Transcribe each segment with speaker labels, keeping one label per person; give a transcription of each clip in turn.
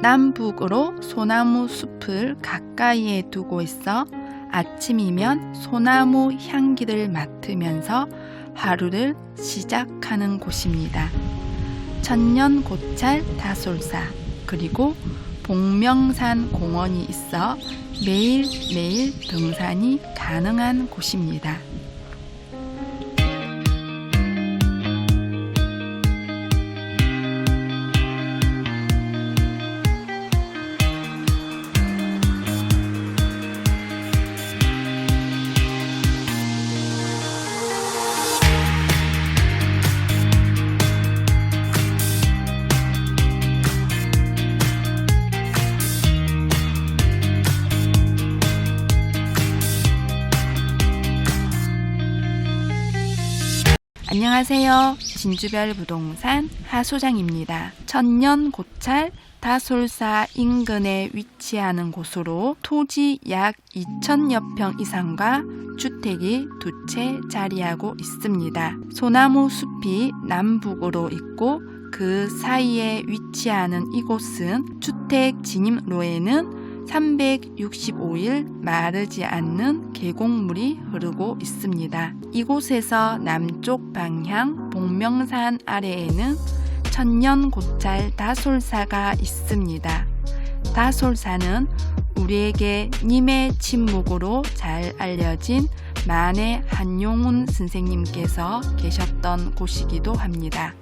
Speaker 1: 남북으로 소나무 숲을 가까이에 두고 있어 아침이면 소나무 향기를 맡으면서 하루를 시작하는 곳입니다. 천년 고찰 다솔사 그리고 복명산 공원이 있어 매일매일 등산이 가능한 곳입니다. 안녕하세요. 진주별 부동산 하소장입니다. 천년 고찰 다솔사 인근에 위치하는 곳으로 토지 약 2천여 평 이상과 주택이 두 채 자리하고 있습니다. 소나무 숲이 남북으로 있고 그 사이에 위치하는 이곳은 주택 진입로에는 365일 마르지 않는 계곡물이 흐르고 있습니다. 이곳에서 남쪽 방향 복명산 아래에는 천년 고찰 다솔사가 있습니다. 다솔사는 우리에게 님의 침묵으로 잘 알려진 만해 한용운 선생님께서 계셨던 곳이기도 합니다.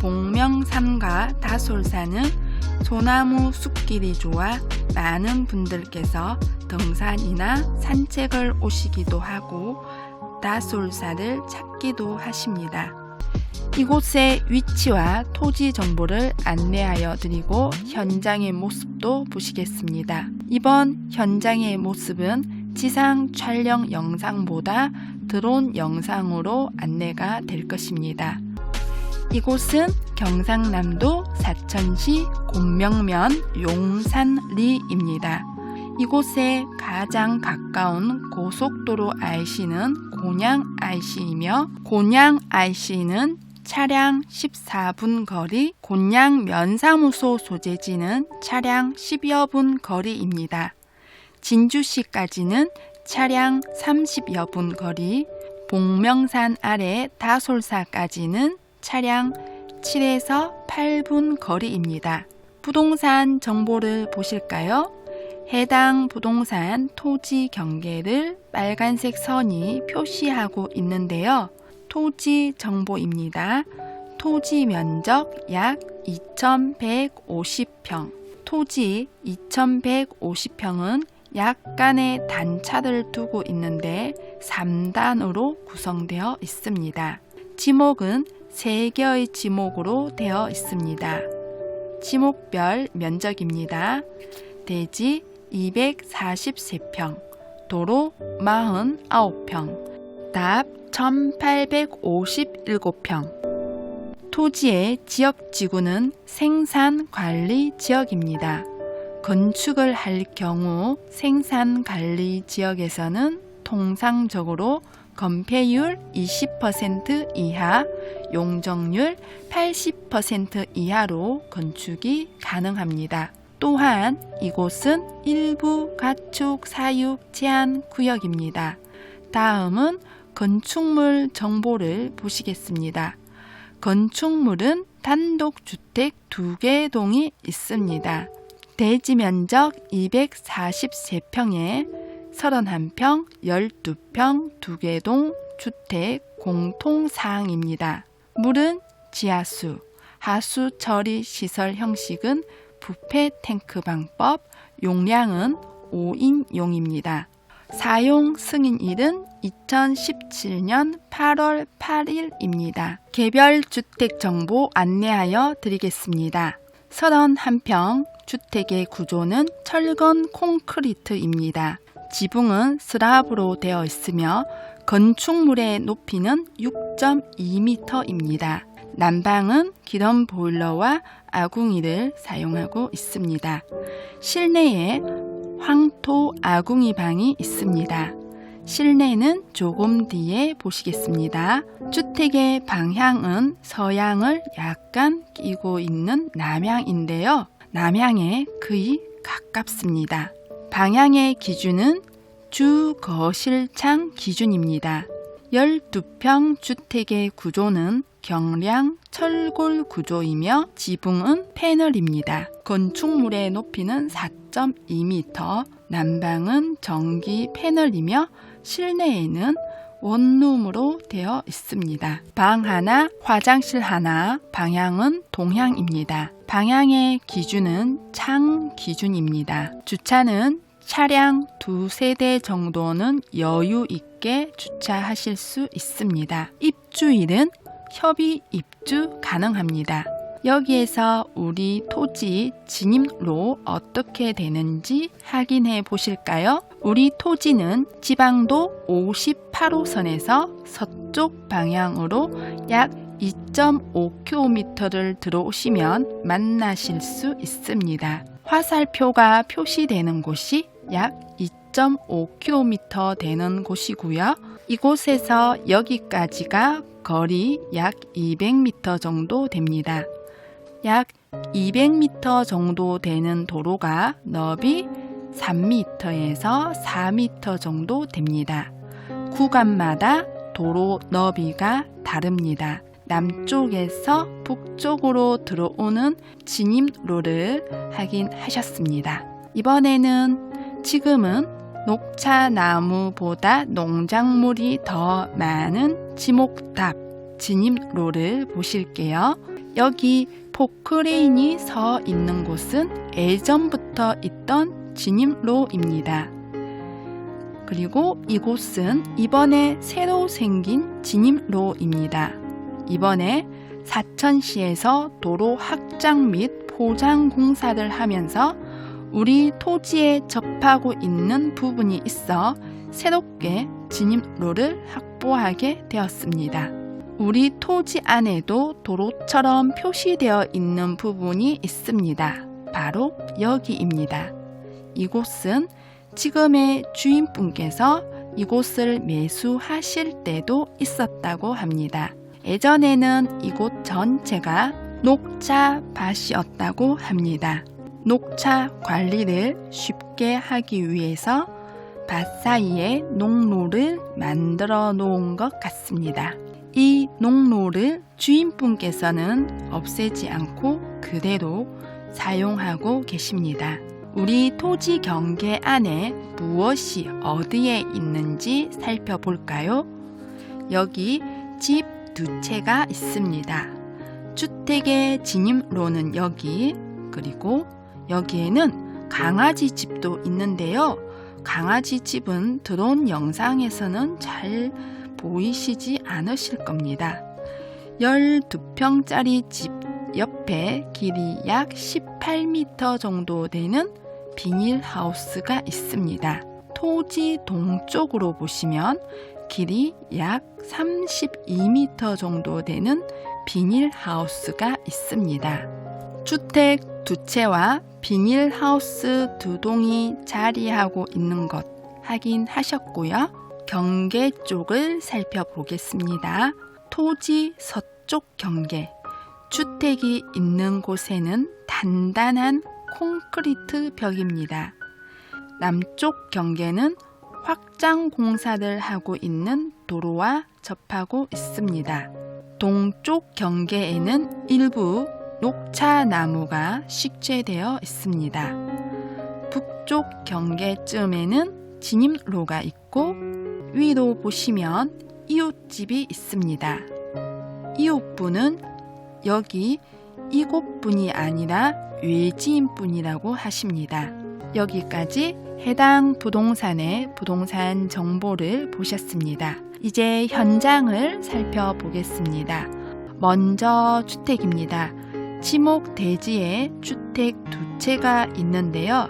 Speaker 1: 복명산과 다솔사는 소나무 숲길이 좋아 많은 분들께서 등산이나 산책을 오시기도 하고 다솔사를 찾기도 하십니다. 이곳의 위치와 토지 정보를 안내하여 드리고 현장의 모습도 보시겠습니다. 이번 현장의 모습은 지상 촬영 영상보다 드론 영상으로 안내가 될 것입니다. 이곳은 경상남도 사천시 곤명면 용산리입니다. 이곳에 가장 가까운 고속도로 IC는 곤양 IC이며 곤양 IC는 차량 14분 거리, 곤양 면사무소 소재지는 차량 10여 분 거리입니다. 진주시까지는 차량 30여 분 거리, 복명산 아래 다솔사까지는 차량 7에서 8분 거리입니다. 부동산 정보를 보실까요? 해당 부동산 토지 경계를 빨간색 선이 표시하고 있는데요. 토지 정보입니다. 토지 면적 약 2150평. 토지 2150평은 약간의 단차를 두고 있는데 3단으로 구성되어 있습니다. 지목은 3개의 지목으로 되어 있습니다. 지목별 면적입니다. 대지 243평, 도로 49평, 답 1857평. 토지의 지역 지구는 생산 관리 지역입니다. 건축을 할 경우 생산 관리 지역에서는 통상적으로 건폐율 20% 이하, 용적률 80% 이하로 건축이 가능합니다. 또한 이곳은 일부 가축 사육 제한 구역입니다. 다음은 건축물 정보를 보시겠습니다. 건축물은 단독 주택 두개 동이 있습니다. 대지 면적 243평에 31평, 12평, 두개동 주택 공통사항입니다. 물은 지하수, 하수 처리 시설 형식은 부패 탱크 방법, 용량은 5인용입니다. 사용 승인일은 2017년 8월 8일입니다. 개별 주택 정보 안내하여 드리겠습니다. 31평 주택의 구조는 철근 콘크리트입니다. 지붕은 슬랍으로 되어 있으며 건축물의 높이는 6.2m입니다. 난방은 기름 보일러와 아궁이를 사용하고 있습니다. 실내에 황토 아궁이 방이 있습니다. 실내는 조금 뒤에 보시겠습니다. 주택의 방향은 서양을 약간 끼고 있는 남향인데요. 남향에 거의 가깝습니다. 방향의 기준은 주 거실창 기준입니다. 12평 주택의 구조는 경량 철골 구조이며 지붕은 패널입니다. 건축물의 높이는 4.2m, 난방은 전기 패널이며 실내에는 원룸으로 되어 있습니다. 방 하나, 화장실 하나, 방향은 동향입니다. 방향의 기준은 창 기준입니다. 주차는 차량 두 세 대 정도는 여유 있게 주차하실 수 있습니다. 입주일은 협의 입주 가능합니다. 여기에서 우리 토지 진입로 어떻게 되는지 확인해 보실까요? 우리 토지는 지방도 58호선에서 서쪽 방향으로 약 2.5km를 들어오시면 만나실 수 있습니다. 화살표가 표시되는 곳이 약 2.5km 되는 곳이고요. 이곳에서 여기까지가 거리 약 200m 정도 됩니다. 약 200m 정도 되는 도로가 너비 3m에서 4m 정도 됩니다. 구간마다 도로 너비가 다릅니다. 남쪽에서 북쪽으로 들어오는 진입로를 확인하셨습니다. 이번에는 지금은 녹차 나무보다 농작물이 더 많은 지목탑 진입로를 보실게요. 여기 포크레인이 서 있는 곳은 예전부터 있던 진입로입니다. 그리고 이곳은 이번에 새로 생긴 진입로입니다. 이번에 사천시에서 도로 확장 및 포장 공사를 하면서 우리 토지에 접하고 있는 부분이 있어 새롭게 진입로를 확보하게 되었습니다. 우리 토지 안에도 도로처럼 표시되어 있는 부분이 있습니다. 바로 여기입니다. 이곳은 지금의 주인분께서 이곳을 매수하실 때도 있었다고 합니다. 예전에는 이곳 전체가 녹차 밭이었다고 합니다. 녹차 관리를 쉽게 하기 위해서 밭 사이에 농로를 만들어 놓은 것 같습니다. 이 농로를 주인분께서는 없애지 않고 그대로 사용하고 계십니다. 우리 토지 경계 안에 무엇이 어디에 있는지 살펴볼까요? 여기 집 두 채가 있습니다. 주택의 진입로는 여기, 그리고 여기에는 강아지 집도 있는데요. 강아지 집은 드론 영상에서는 잘 보이시지 않으실 겁니다. 12평짜리 집 옆에 길이 약 18m 정도 되는 비닐하우스가 있습니다. 토지 동쪽으로 보시면 길이 약 32m 정도 되는 비닐하우스가 있습니다. 주택 두 채와 비닐 하우스 두 동이 자리하고 있는 것 확인하셨고요. 경계 쪽을 살펴보겠습니다. 토지 서쪽 경계. 주택이 있는 곳에는 단단한 콘크리트 벽입니다. 남쪽 경계는 확장 공사를 하고 있는 도로와 접하고 있습니다. 동쪽 경계에는 일부 녹차 나무가 식재되어 있습니다. 북쪽 경계쯤에는 진입로가 있고 위로 보시면 이웃집이 있습니다. 이웃분은 여기 이곳뿐이 아니라 외지인뿐이라고 하십니다. 여기까지 해당 부동산의 부동산 정보를 보셨습니다. 이제 현장을 살펴보겠습니다. 먼저 주택입니다. 지목 대지에 주택 두 채가 있는데요.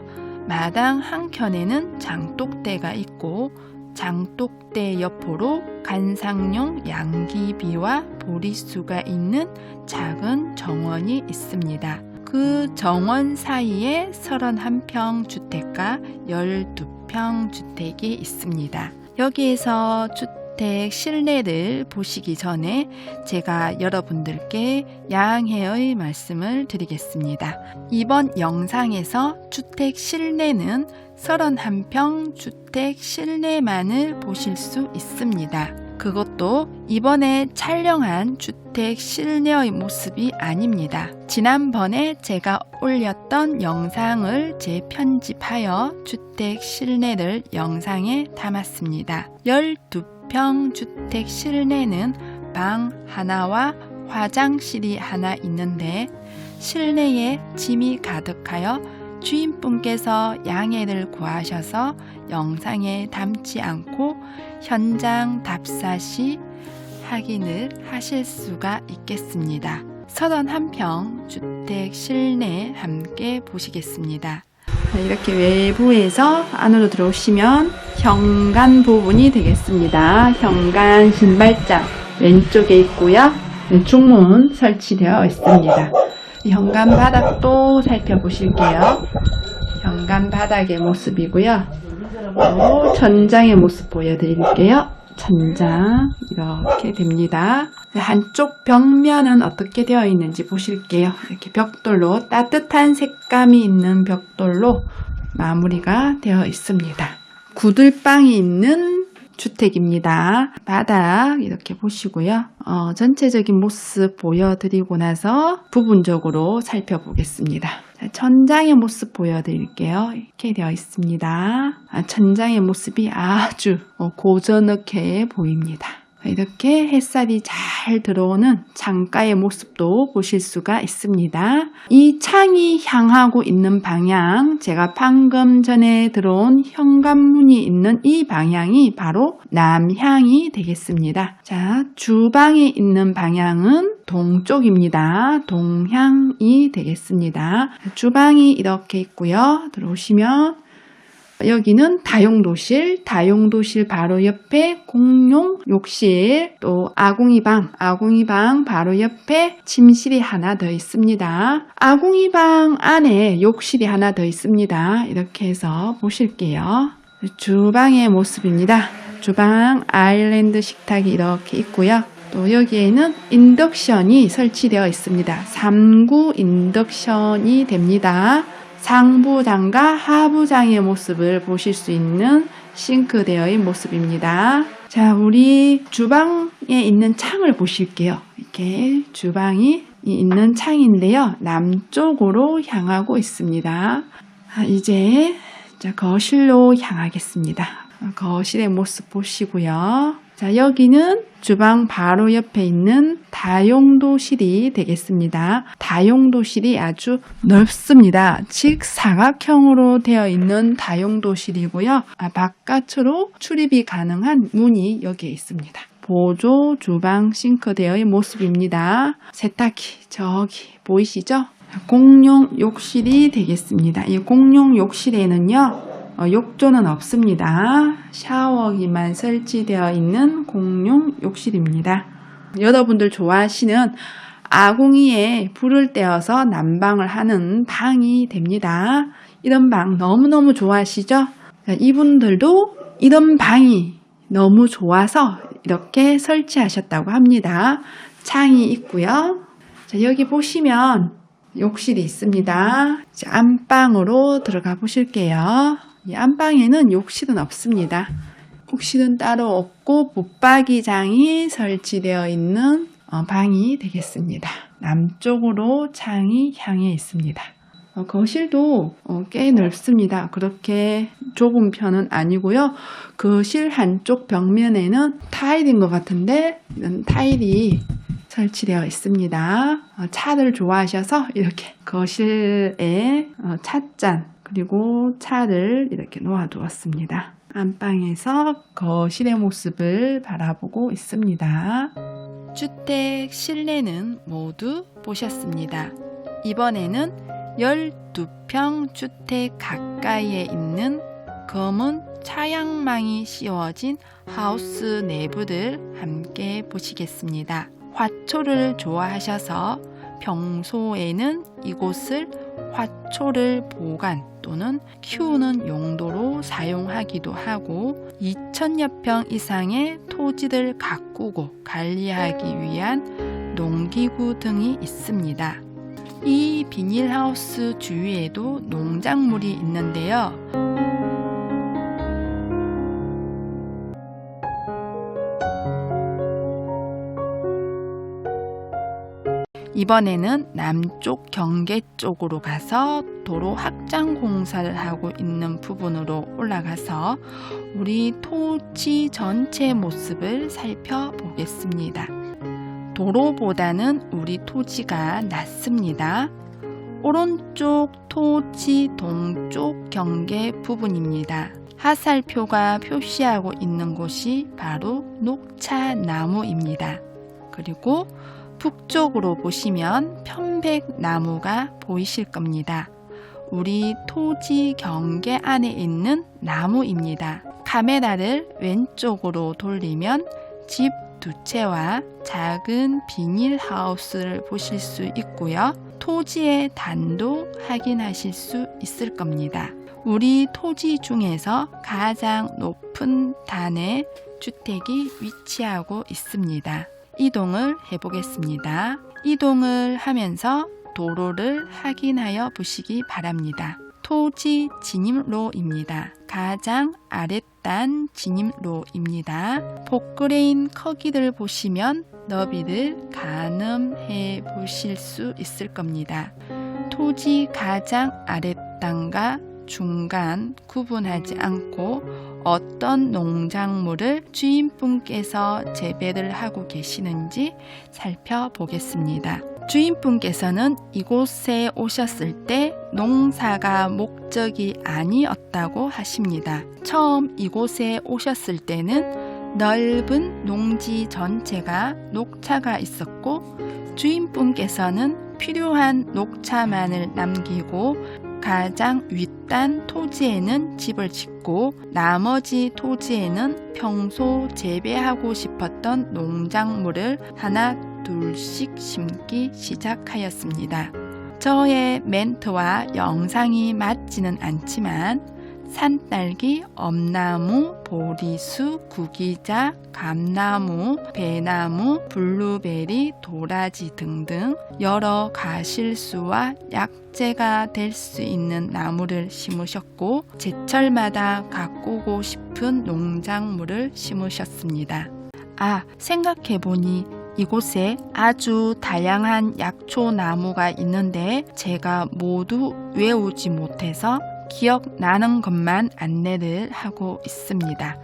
Speaker 1: 마당 한켠에는 장독대가 있고 장독대 옆으로 간상용 양귀비와 보리수가 있는 작은 정원이 있습니다. 그 정원 사이에 31평 주택과 12평 주택이 있습니다. 여기에서 주 택 실내를 보시기 전에 제가 여러분들께 양해의 말씀을 드리겠습니다. 이번 영상에서 주택 실내는 31평 주택 실내만을 보실 수 있습니다. 그것도 이번에 촬영한 주택 실내의 모습이 아닙니다. 지난번에 제가 올렸던 영상을 재편집하여 주택 실내를 영상에 담았습니다. 12평 주택 실내는 방 하나와 화장실이 하나 있는데 실내에 짐이 가득하여 주인분께서 양해를 구하셔서 영상에 담지 않고 현장 답사 시 확인을 하실 수가 있겠습니다. 31평 주택 실내 함께 보시겠습니다. 이렇게 외부에서 안으로 들어오시면 현관 부분이 되겠습니다. 현관 신발장 왼쪽에 있고요. 중문 설치되어 있습니다. 현관 바닥도 살펴보실게요. 현관 바닥의 모습이고요. 또 천장의 모습 보여드릴게요. 천장 이렇게 됩니다. 한쪽 벽면은 어떻게 되어 있는지 보실게요. 이렇게 벽돌로 따뜻한 색감이 있는 벽돌로 마무리가 되어 있습니다. 구들방이 있는 주택입니다. 바닥 이렇게 보시고요. 어, 전체적인 모습 보여드리고 나서 부분적으로 살펴보겠습니다. 자, 천장의 모습 보여드릴게요. 이렇게 되어 있습니다. 아, 천장의 모습이 아주 어, 고저넉해 보입니다. 이렇게 햇살이 잘 들어오는 창가의 모습도 보실 수가 있습니다. 이 창이 향하고 있는 방향, 제가 방금 전에 들어온 현관문이 있는 이 방향이 바로 남향이 되겠습니다. 자, 주방에 있는 방향은 동쪽입니다. 동향이 되겠습니다. 주방이 이렇게 있고요. 들어오시면 여기는 다용도실, 다용도실 바로 옆에 공용 욕실, 또 아궁이 방, 아궁이 방 바로 옆에 침실이 하나 더 있습니다. 아궁이 방 안에 욕실이 하나 더 있습니다. 이렇게 해서 보실게요. 주방의 모습입니다. 주방 아일랜드 식탁이 이렇게 있고요. 또 여기에는 인덕션이 설치되어 있습니다. 3구 인덕션이 됩니다. 상부장과 하부장의 모습을 보실 수 있는 싱크대어의 모습입니다. 자, 우리 주방에 있는 창을 보실게요. 이렇게 주방이 있는 창인데요. 남쪽으로 향하고 있습니다. 아, 이제 자, 거실로 향하겠습니다. 거실의 모습 보시고요. 자, 여기는 주방 바로 옆에 있는 다용도실이 되겠습니다. 다용도실이 아주 넓습니다. 즉 사각형으로 되어 있는 다용도실이고요. 아, 바깥으로 출입이 가능한 문이 여기에 있습니다. 보조 주방 싱크대의 모습입니다. 세탁기 저기 보이시죠? 공용 욕실이 되겠습니다. 이 공용 욕실에는요. 어, 욕조는 없습니다. 샤워기만 설치되어 있는 공용 욕실입니다. 여러분들 좋아하시는 아궁이에 불을 떼어서 난방을 하는 방이 됩니다. 이런 방 너무너무 좋아하시죠? 자, 이분들도 이런 방이 너무 좋아서 이렇게 설치하셨다고 합니다. 창이 있고요. 자, 여기 보시면 욕실이 있습니다. 안방으로 들어가 보실게요. 이 안방에는 욕실은 없습니다. 욕실은 따로 없고 붙박이장이 설치되어 있는 어, 방이 되겠습니다. 남쪽으로 창이 향해 있습니다. 어, 거실도 어, 꽤 넓습니다. 그렇게 좁은 편은 아니고요. 거실 한쪽 벽면에는 타일인 것 같은데 타일이 설치되어 있습니다. 차를 좋아하셔서 이렇게 거실에 찻잔 그리고 차를 이렇게 놓아두었습니다. 안방에서 거실의 모습을 바라보고 있습니다. 주택 실내는 모두 보셨습니다. 이번에는 12평 주택 가까이에 있는 검은 차양망이 씌워진 하우스 내부를 함께 보시겠습니다. 화초를 좋아하셔서 평소에는 이곳을 화초를 보관 또는 키우는 용도로 사용하기도 하고 2천여 평 이상의 토지를 가꾸고 관리하기 위한 농기구 등이 있습니다. 이 비닐하우스 주위에도 농작물이 있는데요. 이번에는 남쪽 경계 쪽으로 가서 도로 확장 공사를 하고 있는 부분으로 올라가서 우리 토지 전체 모습을 살펴보겠습니다. 도로보다는 우리 토지가 낮습니다. 오른쪽 토지 동쪽 경계 부분입니다. 하살표가 표시하고 있는 곳이 바로 녹차나무입니다. 그리고 북쪽으로 보시면 편백나무가 보이실 겁니다. 우리 토지 경계 안에 있는 나무입니다. 카메라를 왼쪽으로 돌리면 집 두 채와 작은 비닐하우스를 보실 수 있고요. 토지의 단도 확인하실 수 있을 겁니다. 우리 토지 중에서 가장 높은 단의 주택이 위치하고 있습니다. 이동을 해보겠습니다. 이동을 하면서 도로를 확인하여 보시기 바랍니다. 토지 진입로입니다. 가장 아랫단 진입로입니다. 복그레인 커기를 보시면 너비를 가늠해 보실 수 있을 겁니다. 토지 가장 아랫단과 중간 구분하지 않고 어떤 농작물을 주인분께서 재배를 하고 계시는지 살펴보겠습니다. 주인분께서는 이곳에 오셨을 때 농사가 목적이 아니었다고 하십니다. 처음 이곳에 오셨을 때는 넓은 농지 전체가 녹차가 있었고 주인분께서는 필요한 녹차만을 남기고 가장 윗단 토지에는 집을 짓고 나머지 토지에는 평소 재배하고 싶었던 농작물을 하나 둘씩 심기 시작하였습니다. 저의 멘트와 영상이 맞지는 않지만 산딸기, 엄나무, 보리수, 구기자, 감나무, 배나무, 블루베리, 도라지 등등 여러 가실수와 약재가 될 수 있는 나무를 심으셨고 제철마다 가꾸고 싶은 농작물을 심으셨습니다. 아, 생각해보니 이곳에 아주 다양한 약초 나무가 있는데 제가 모두 외우지 못해서 기억나는 것만 안내를 하고 있습니다.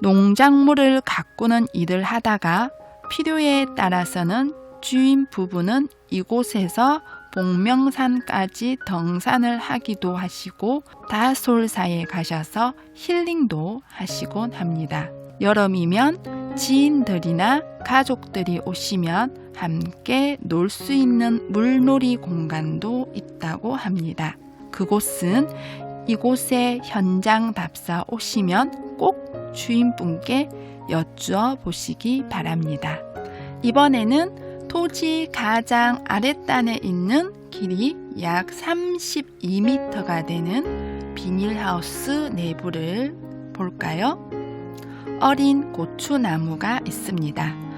Speaker 1: 농작물을 가꾸는 일을 하다가 필요에 따라서는 주인 부부는 이곳에서 복명산까지 등산을 하기도 하시고 다솔사에 가셔서 힐링도 하시곤 합니다. 여름이면 지인들이나 가족들이 오시면 함께 놀 수 있는 물놀이 공간도 있다고 합니다. 그곳은 이곳에 현장 답사 오시면 꼭 주인분께 여쭈어 보시기 바랍니다. 이번에는 토지 가장 아랫단에 있는 길이 약 32m가 되는 비닐하우스 내부를 볼까요? 어린 고추나무가 있습니다.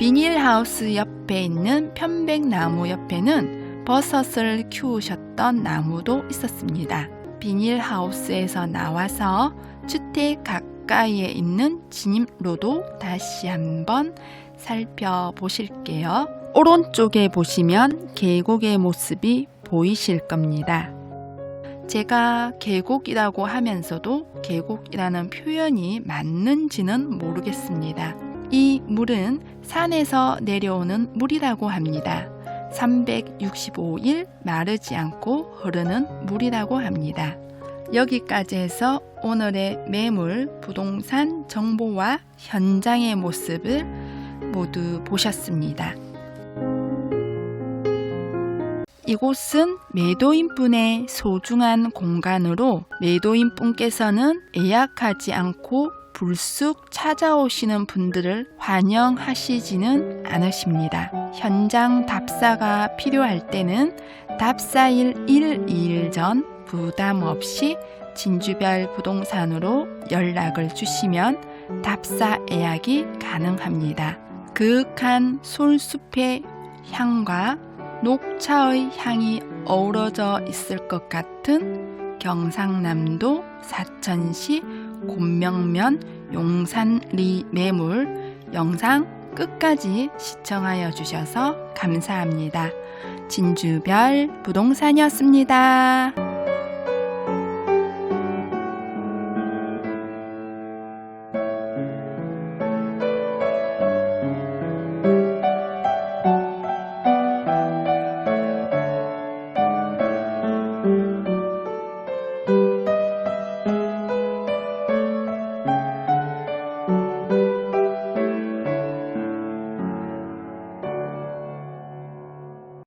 Speaker 1: 비닐하우스 옆에 있는 편백나무 옆에는 버섯을 키우셨던 나무도 있었습니다. 비닐하우스에서 나와서 주택 가까이에 있는 진입로도 다시 한번 살펴보실게요. 오른쪽에 보시면 계곡의 모습이 보이실 겁니다. 제가 계곡이라고 하면서도 계곡이라는 표현이 맞는지는 모르겠습니다. 이 물은 산에서 내려오는 물이라고 합니다. 365일 마르지 않고 흐르는 물이라고 합니다. 여기까지 해서 오늘의 매물 부동산 정보와 현장의 모습을 모두 보셨습니다. 이곳은 매도인분의 소중한 공간으로 매도인분께서는 예약하지 않고 불쑥 찾아오시는 분들을 환영하시지는 않으십니다. 현장 답사가 필요할 때는 답사일 1, 2일 전 부담 없이 진주별 부동산으로 연락을 주시면 답사 예약이 가능합니다. 그윽한 솔숲의 향과 녹차의 향이 어우러져 있을 것 같은 경상남도 사천시 곤명면 용산리 매물 영상 끝까지 시청하여 주셔서 감사합니다. 진주별 부동산이었습니다.